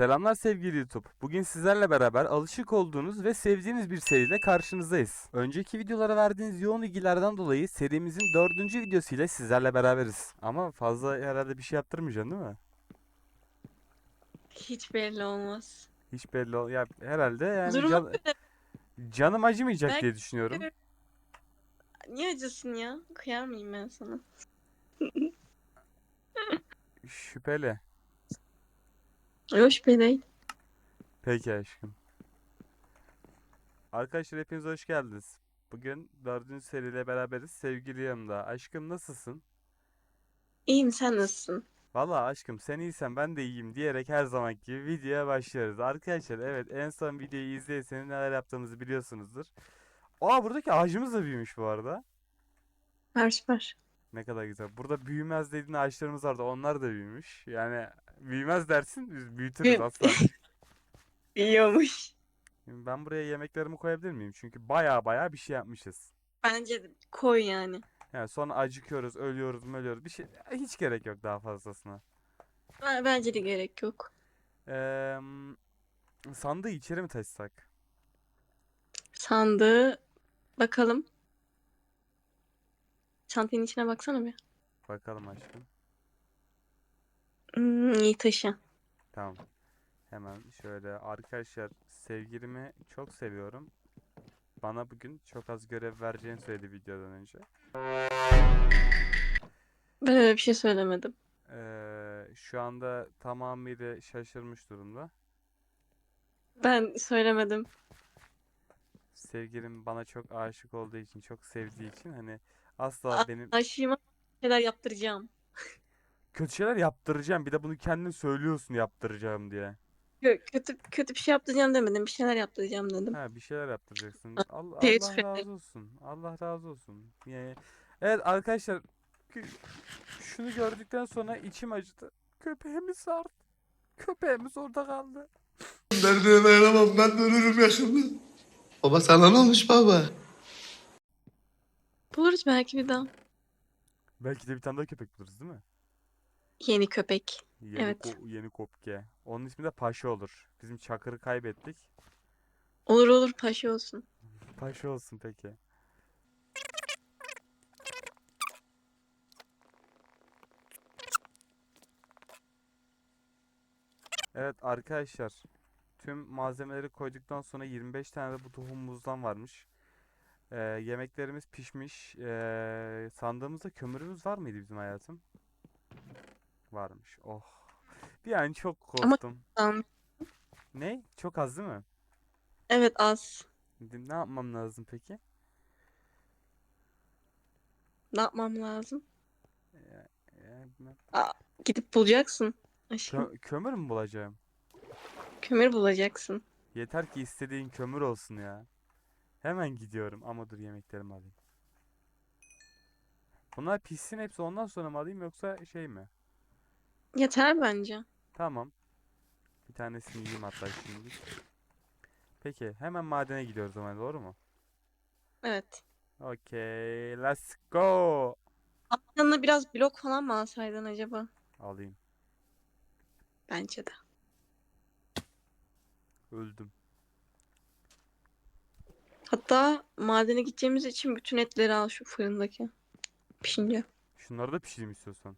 Selamlar sevgili YouTube. Bugün sizlerle beraber alışık olduğunuz ve sevdiğiniz bir seriyle karşınızdayız. Önceki videolara verdiğiniz yoğun ilgilerden dolayı serimizin dördüncü videosuyla sizlerle beraberiz. Ama fazla herhalde bir şey yaptırmayacaksın değil mi? Hiç belli olmaz. Hiç belli ol... Ya herhalde yani Durumu can- böyle. canım acımayacak Belki- diye düşünüyorum. Niye acısın ya? Kıyar mıyım ben sana? Şüpheli. Şüphe değil. Peki aşkım. Arkadaşlar hepiniz hoş geldiniz. Bugün dördüncü seriyle beraberiz. Sevgili yanımda. Aşkım nasılsın? İyiyim sen nasılsın? Valla aşkım sen iyisen ben de iyiyim diyerek her zamanki gibi videoya başlıyoruz. Arkadaşlar evet en son videoyu izleyseniz neler yaptığımızı biliyorsunuzdur. Aa buradaki ağacımız da büyümüş bu arada. Süper süper. Ne kadar güzel. Burada büyümez dediğin ağaçlarımız vardı. Onlar da büyümüş. Yani büyümez dersin biz büyütürüz Büyü- aslan. İyiyormuş. Şimdi ben buraya yemeklerimi koyabilir miyim? Çünkü baya baya bir şey yapmışız. Bence de koy yani. Yani sonra acıkıyoruz, ölüyoruz, ölüyoruz. Bir şey hiç gerek yok daha fazlasına. Ben- Bence de gerek yok. Eee sandığı içeri mi taşısak? Sandığı bakalım. Çantanın içine baksana bir. Bakalım aşkım. Hmm, iyi taşı. Tamam. Hemen şöyle arkadaşlar sevgilimi çok seviyorum. Bana bugün çok az görev vereceğini söyledi videodan önce. Ben öyle bir şey söylemedim. Ee, şu anda tamamıyla şaşırmış durumda. Ben söylemedim. Sevgilim bana çok aşık olduğu için, çok sevdiği için hani asla A- benim Aşığıma şeyler yaptıracağım. kötü şeyler yaptıracağım. Bir de bunu kendin söylüyorsun yaptıracağım diye. Kö- Kötü kötü bir şey yaptıracağım demedim. Bir şeyler yaptıracağım dedim. Ha bir şeyler yaptıracaksın. A- Allah, razı olsun. Allah razı olsun. Yani, evet arkadaşlar kü- şunu gördükten sonra içim acıdı. Köpeğimiz sardı. Köpeğimiz orada kaldı. Derdine dayanamam ben de ölürüm yakında. Baba sana ne olmuş baba? Buluruz belki bir daha. Belki de bir tane daha köpek buluruz değil mi? Yeni köpek. Yeni, Evet. ko- yeni kopke. Onun ismi de Paşa olur. Bizim Çakır'ı kaybettik. Olur olur paşa olsun. Paşa olsun peki. Evet arkadaşlar. Tüm malzemeleri koyduktan sonra 25 tane de bu tohumumuzdan varmış. Ee, yemeklerimiz pişmiş. Ee, sandığımızda kömürümüz var mıydı bizim hayatım? Varmış. Oh. Bir an çok Ama- korktum. Tamam. Ne? Çok az değil mi? Evet az. Ne yapmam lazım peki? Ne yapmam lazım? Ee, bilmem. Gidip bulacaksın. Aşkım. Kö- kömür mü bulacağım? Kömür bulacaksın. Yeter ki istediğin kömür olsun ya. Hemen gidiyorum ama dur yemeklerimi alayım. Bunlar pişsin hepsi ondan sonra mı alayım yoksa şey mi? Yeter bence. Tamam. Bir tanesini yiyeyim hatta şimdi. Peki hemen madene gidiyoruz o zaman doğru mu? Evet. Okay, let's go. Yanına biraz blok falan mı alsaydın acaba? Alayım. Bence de. Öldüm. Hatta madene gideceğimiz için bütün etleri al şu fırındaki. Pişince. Şunları da pişireyim istiyorsan.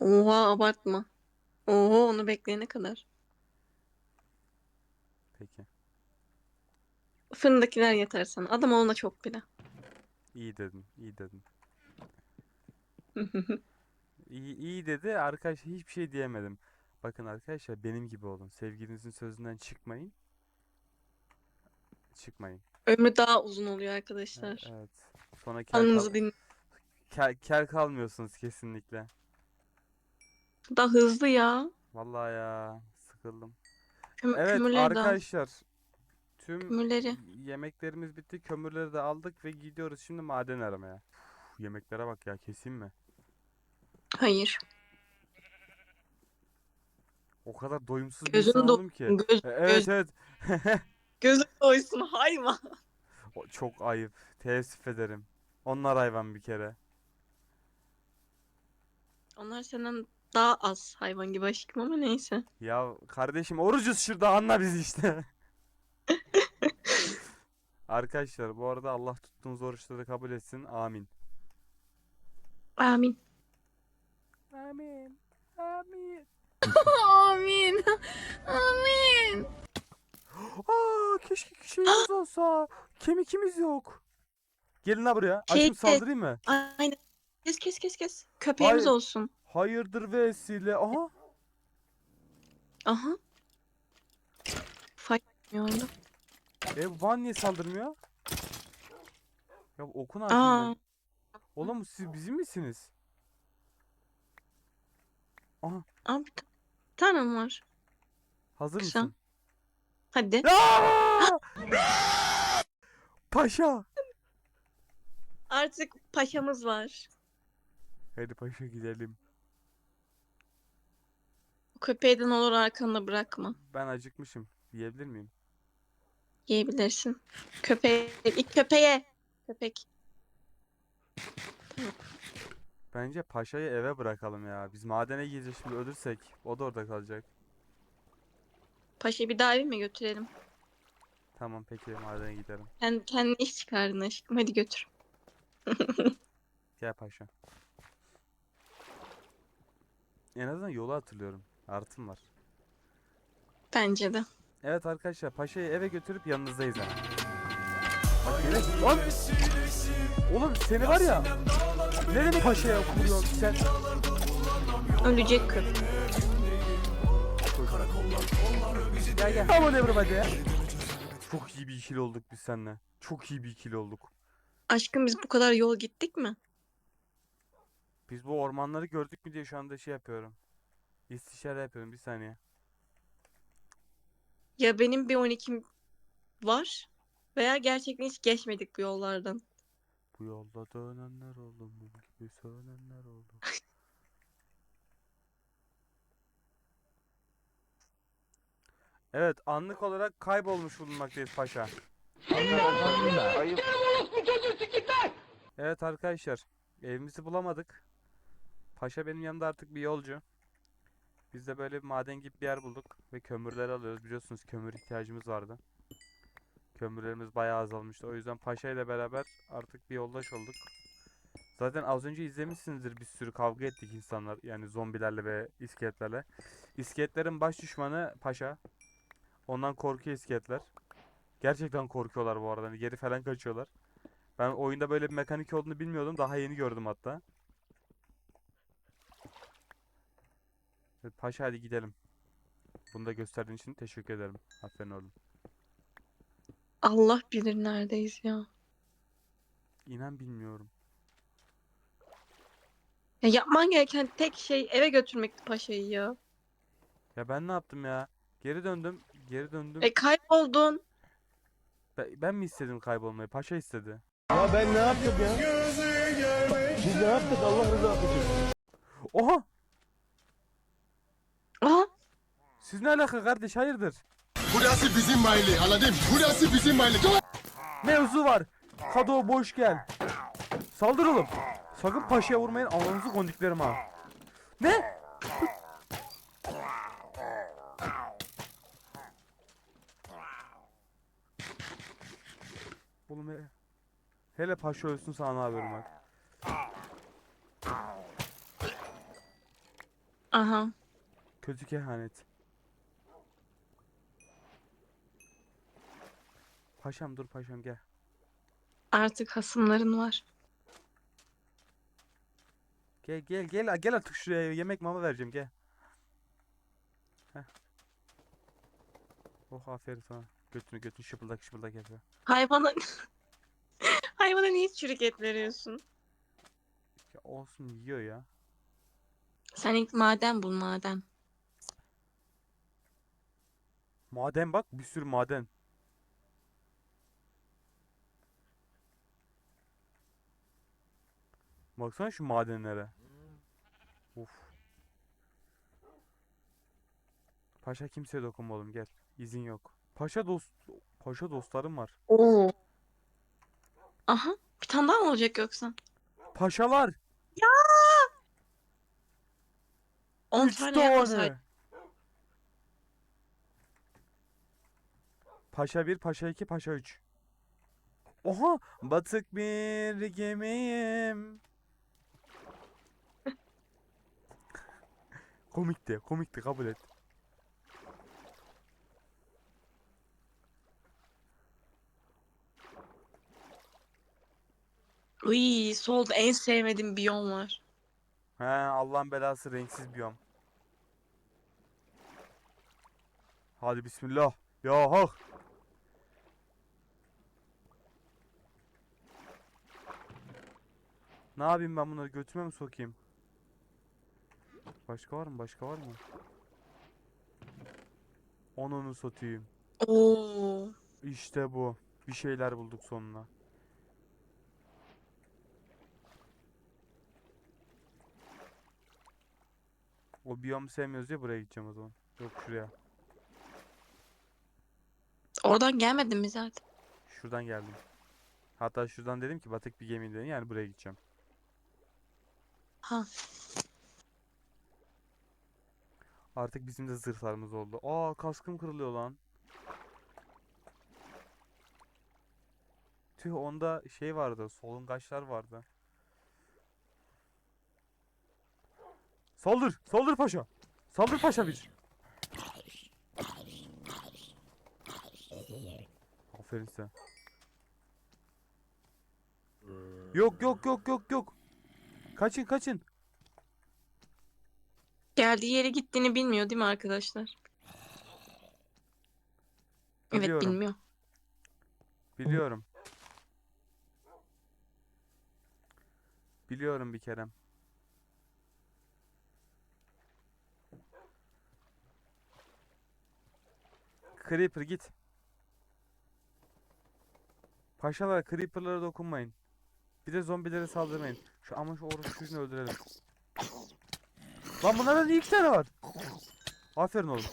Oha abartma. Oho onu bekleyene kadar. Peki. Fırındakiler yeter sana. Adam olma çok bile. İyi dedin, iyi dedin. İyi, iyi dedi. Arkadaşlar hiçbir şey diyemedim. Bakın arkadaşlar benim gibi olun. Sevgilinizin sözünden çıkmayın. Çıkmayın. Ömrü daha uzun oluyor arkadaşlar. Evet. Sonra kel, Anınızı kal- kel, kel kalmıyorsunuz kesinlikle. Daha hızlı ya. Vallahi ya sıkıldım. Köm Evet kömürleri arkadaşlar. Tüm Kömürleri. yemeklerimiz bitti. Kömürleri de aldık ve gidiyoruz şimdi maden aramaya. Uf, yemeklere bak ya keseyim mi? Hayır. O kadar doyumsuz bir Gözün insan do- oldum ki. Göz, E, Evet göz, evet. gözün doysun hayvan. O Çok ayıp. Teessüf ederim. Onlar hayvan bir kere. Onlar senden daha az hayvan gibi aşkım ama neyse. Ya kardeşim orucuz şurada anla bizi işte. Arkadaşlar bu arada Allah tuttuğunuz oruçları kabul etsin. Amin. Amin. Amin. Amin. Amin. Amin. Aa keşke şeyimiz olsa. Kemikimiz yok. Gelin la buraya. Aşkım saldırayım mı? Aynen. Kes kes kes kes. Köpeğimiz Hayır. olsun. Hayırdır vesile. Aha. Aha. Fight orada. E bana niye saldırmıyor? Ya okun Aa. altında. Oğlum siz bizim misiniz? Aha. Aa bir ta- tanem var. Hazır Kısa. mısın? Hadi. Aa! Paşa. Artık paşamız var. Hadi paşa gidelim. O köpeği de ne olur arkanda bırakma. Ben acıkmışım. Yiyebilir miyim? Yiyebilirsin. Köpeğe, ilk köpeğe. Köpek. Bence paşayı eve bırakalım ya. Biz madene gireceğiz şimdi ölürsek. O da orada kalacak. Paşayı bir daha eve mi götürelim? Tamam peki madene gidelim. Sen kendine iş çıkardın aşkım. Hadi götür. Gel paşa. En azından yolu hatırlıyorum. Artım var. Bence de. Evet arkadaşlar paşayı eve götürüp yanınızdayız hemen. Bak gele- Lan! Oğlum seni var ya. Ne demek paşaya kuruyorsun sen? Ölecek köpek. Gel gel. Tamam everybody ya. Çok iyi bir ikili olduk biz seninle. Çok iyi bir ikili olduk. Aşkım biz bu kadar yol gittik mi? Biz bu ormanları gördük mü diye şu anda şey yapıyorum. İstişare yapıyorum bir saniye. Ya benim bir 12'm var veya gerçekten hiç geçmedik bu yollardan. Bu yolda dönenler oldu mum gibi sönenler oldu. Evet anlık olarak kaybolmuş bulunmaktayız paşa. Evet arkadaşlar evimizi bulamadık. Paşa benim yanımda artık bir yolcu. Biz de böyle bir maden gibi bir yer bulduk ve kömürleri alıyoruz. Biliyorsunuz kömür ihtiyacımız vardı. Kömürlerimiz bayağı azalmıştı. O yüzden Paşa ile beraber artık bir yoldaş olduk. Zaten az önce izlemişsinizdir bir sürü kavga ettik insanlar. Yani zombilerle ve iskeletlerle. İskeletlerin baş düşmanı Paşa. Ondan korkuyor iskeletler. Gerçekten korkuyorlar bu arada. Hani geri falan kaçıyorlar. Ben oyunda böyle bir mekanik olduğunu bilmiyordum. Daha yeni gördüm hatta. Evet, Paşa hadi gidelim. Bunu da gösterdiğin için teşekkür ederim. Aferin oğlum. Allah bilir neredeyiz ya. İnan bilmiyorum. Ya yapman gereken tek şey eve götürmekti paşayı ya. Ya ben ne yaptım ya? Geri döndüm. Geri döndüm. E kayboldun. Ben, ben mi istedim kaybolmayı? Paşa istedi. Ya ben ne yaptım ya? Biz ne yaptık Allah rızası için? Oha! Aha Siz ne alaka kardeş? Hayırdır? Burası bizim mahalle anladın? Burası bizim mahalle. Mevzu var. Kado boş gel. Saldır oğlum. Sakın paşaya vurmayın. Ananızı kondiklerim ha. Ne? Oğlum he- hele paşa ölsün sana haberim var. aha. Kötü kehanet. Paşam dur paşam gel. Artık hasımların var. Gel gel gel gel artık şuraya yemek mama vereceğim gel. Heh. Oh aferin sana. Götünü götünü şıpıldak şıpıldak yapıyor. Hayvana Hayvana niye çürük et veriyorsun? Ya olsun yiyor ya. Sen ilk maden bul maden. Maden bak bir sürü maden. Baksana şu madenlere. Uf. Paşa kimseye dokunma oğlum gel. İzin yok. Paşa dost Paşa dostlarım var. Oo. Aha. Bir tane daha mı olacak yoksa? Paşalar. 10 Üç tane yapmasaydı. Paşa 1, Paşa 2, Paşa 3. Oha! Batık bir gemiyim. Komikti, komikti kabul et. Uy, solda en sevmediğim biyom var. He Allah'ın belası renksiz biyom. Hadi bismillah. Ya hak. Ne yapayım ben bunları götüme mi sokayım? Başka var mı? Başka var mı? Onunu satayım. Oo. İşte bu. Bir şeyler bulduk sonuna. O biyomu sevmiyoruz ya buraya gideceğim o zaman. Yok şuraya. Oradan gelmedin mi zaten? Şuradan geldim. Hatta şuradan dedim ki batık bir gemi dedim yani buraya gideceğim. Ha. Artık bizim de zırhlarımız oldu. Aa kaskım kırılıyor lan. Tüh onda şey vardı. Solungaçlar vardı. Saldır! Saldır paşa! Saldır paşa bir! Aferin size. Yok yok yok yok yok. Kaçın kaçın. Geldiği yere gittiğini bilmiyor değil mi arkadaşlar? Evet Biliyorum. bilmiyor. Biliyorum. Biliyorum bir kerem. Creeper git. Paşalar Creeper'lara dokunmayın. Bir de zombilere saldırmayın. Şu ama şu orospu öldürelim. Lan bunlardan iki tane var. Aferin oğlum.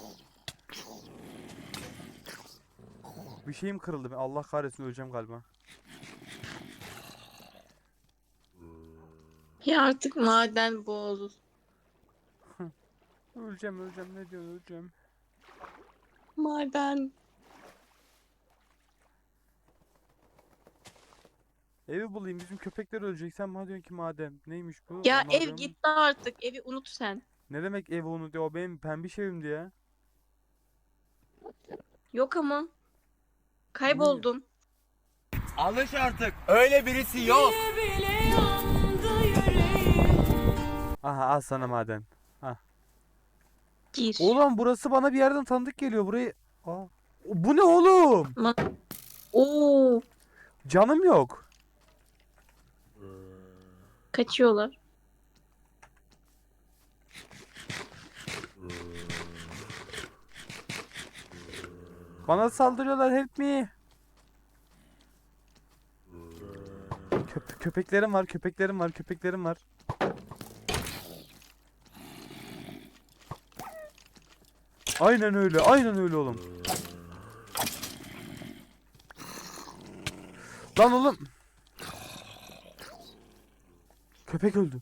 Bir şeyim kırıldı. Allah kahretsin öleceğim galiba. Ya artık maden boğulur. Öleceğim öleceğim ne diyorsun öleceğim. Maden. Evi bulayım bizim köpekler ölecek sen bana diyorsun ki madem. Neymiş bu? Ya Onlar ev gitti artık. Evi unut sen. Ne demek ev onu diyor o benim pembiş evimdi ya. Yok ama. Kayboldun. Alış artık. Öyle birisi yok. Aha al sana maden. Gir. Oğlum burası bana bir yerden tanıdık geliyor burayı. Aa. Bu ne oğlum? Ma- Oo. Canım yok. Kaçıyorlar. Bana saldırıyorlar help me. Köp köpeklerim var, köpeklerim var, köpeklerim var. Aynen öyle, aynen öyle oğlum. Lan oğlum. Köpek öldü.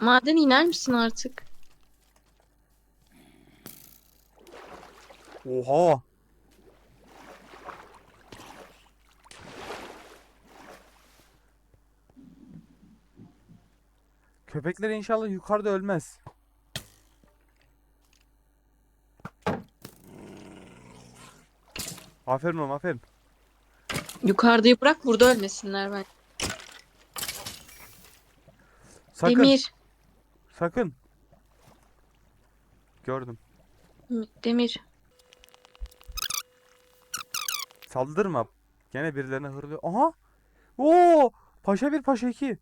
Maden iner misin artık? Oha. Köpekler inşallah yukarıda ölmez. Aferin oğlum aferin. Yukarıdayı bırak burada ölmesinler ben. Sakın Demir. sakın. Gördüm. Demir. Saldırma. Gene birilerine hırlıyor. Aha. Oo! Paşa bir paşa iki.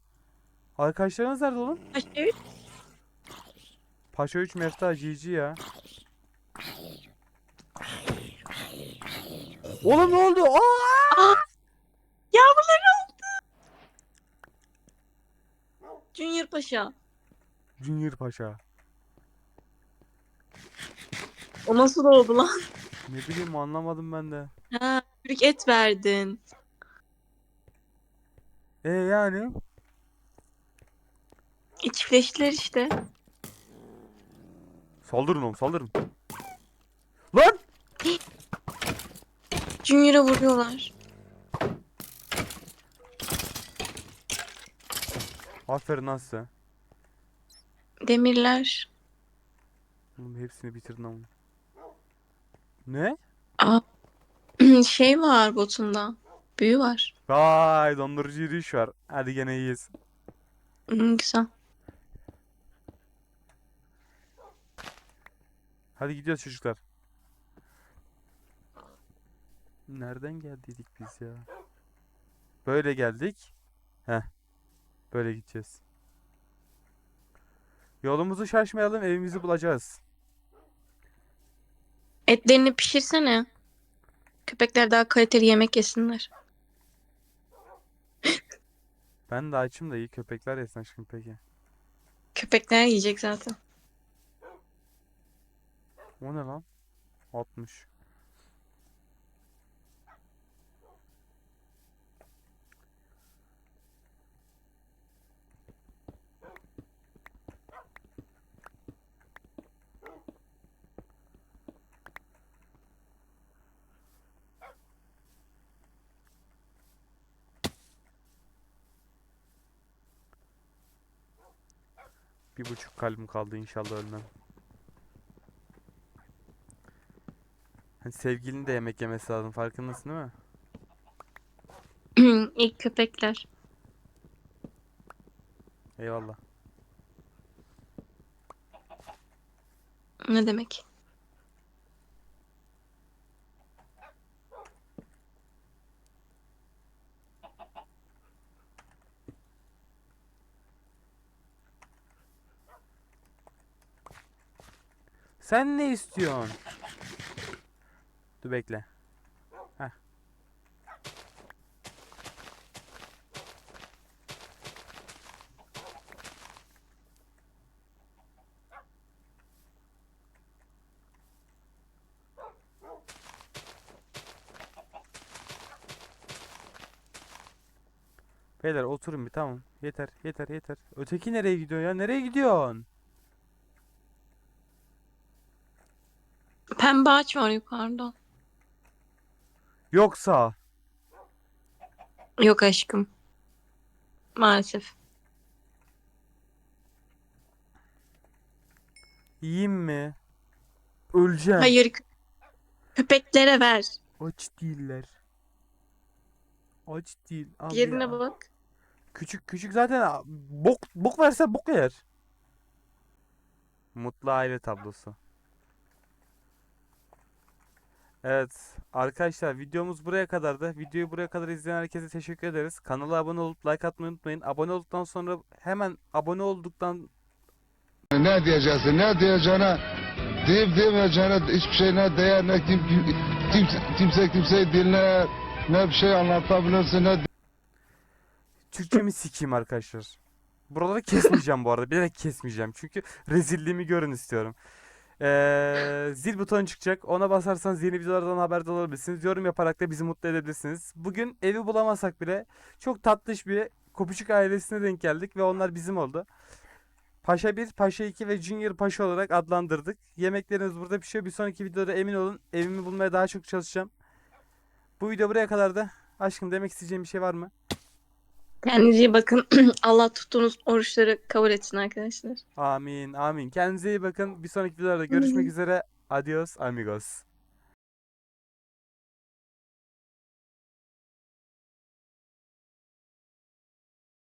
Arkadaşlarınız nerede oğlum? Aşağı. Paşa 3 Mefta GG ya. Oğlum ne oldu? Aa! Yavruları oldu. Junior Paşa. Junior Paşa. O nasıl oldu lan? Ne bileyim anlamadım ben de. Ha, çürük et verdin. E yani E, çiftleştiler işte. saldırın oğlum saldırın. Lan! Junior'a vuruyorlar. Aferin size. Demirler. Oğlum hepsini bitirdin ama. Ne? Aa, şey var botunda. Büyü var. Vay dondurucu yürüyüş var. Hadi gene iyiyiz. Güzel. Hadi gidiyoruz çocuklar. Nereden geldiydik biz ya? Böyle geldik. Heh. Böyle gideceğiz. Yolumuzu şaşmayalım, evimizi bulacağız. Etlerini pişirsene. Köpekler daha kaliteli yemek yesinler. Ben de açım da iyi köpekler yesin aşkım peki. Köpekler yiyecek zaten. O ne lan? 60. Bir buçuk kalbim kaldı inşallah ölmem. Hani sevgilinin de yemek yemesi lazım farkındasın değil mi? İlk köpekler. Eyvallah. Ne demek? Sen ne istiyorsun? Dur bekle. Heh. Beyler oturun bir tamam. Yeter yeter yeter. Öteki nereye gidiyor ya? Nereye gidiyorsun? Pembe ağaç var yukarıda. Yoksa Yok aşkım. Maalesef. yiyeyim mi? Öleceğim. Hayır. kö- Köpeklere ver. Aç değiller. Aç değil. Yerine ya. bak. Küçük küçük zaten a- bok bok verse bok yer. Mutlu aile tablosu. Evet arkadaşlar videomuz buraya kadardı. Videoyu buraya kadar izleyen herkese teşekkür ederiz. Kanala abone olup like atmayı unutmayın. Abone olduktan sonra hemen abone olduktan Ne diyeceksin, ne diyeceğine, deyip demeyeceğine hiçbir şey ne değer, ne kim, kim, kimse, kimse kimseyi dinler, ne bir şey anlatabilirsin, ne Türkçemi sikeyim arkadaşlar. Buraları kesmeyeceğim bu arada. Bilerek kesmeyeceğim. Çünkü rezilliğimi görün istiyorum. Ee, zil butonu çıkacak. Ona basarsanız yeni videolardan haberdar olabilirsiniz. Yorum yaparak da bizi mutlu edebilirsiniz. Bugün evi bulamasak bile çok tatlış bir Kopuşuk ailesine denk geldik ve onlar bizim oldu. Paşa 1, Paşa 2 ve Junior Paşa olarak adlandırdık. Yemeklerimiz burada pişiyor. Bir sonraki videoda emin olun evimi bulmaya daha çok çalışacağım. Bu video buraya kadardı. Aşkım demek isteyeceğim bir şey var mı? Kendinize iyi bakın. Allah tuttuğunuz oruçları kabul etsin arkadaşlar. Amin, amin. Kendinize iyi bakın. Bir sonraki videolarda görüşmek üzere. Adios, amigos.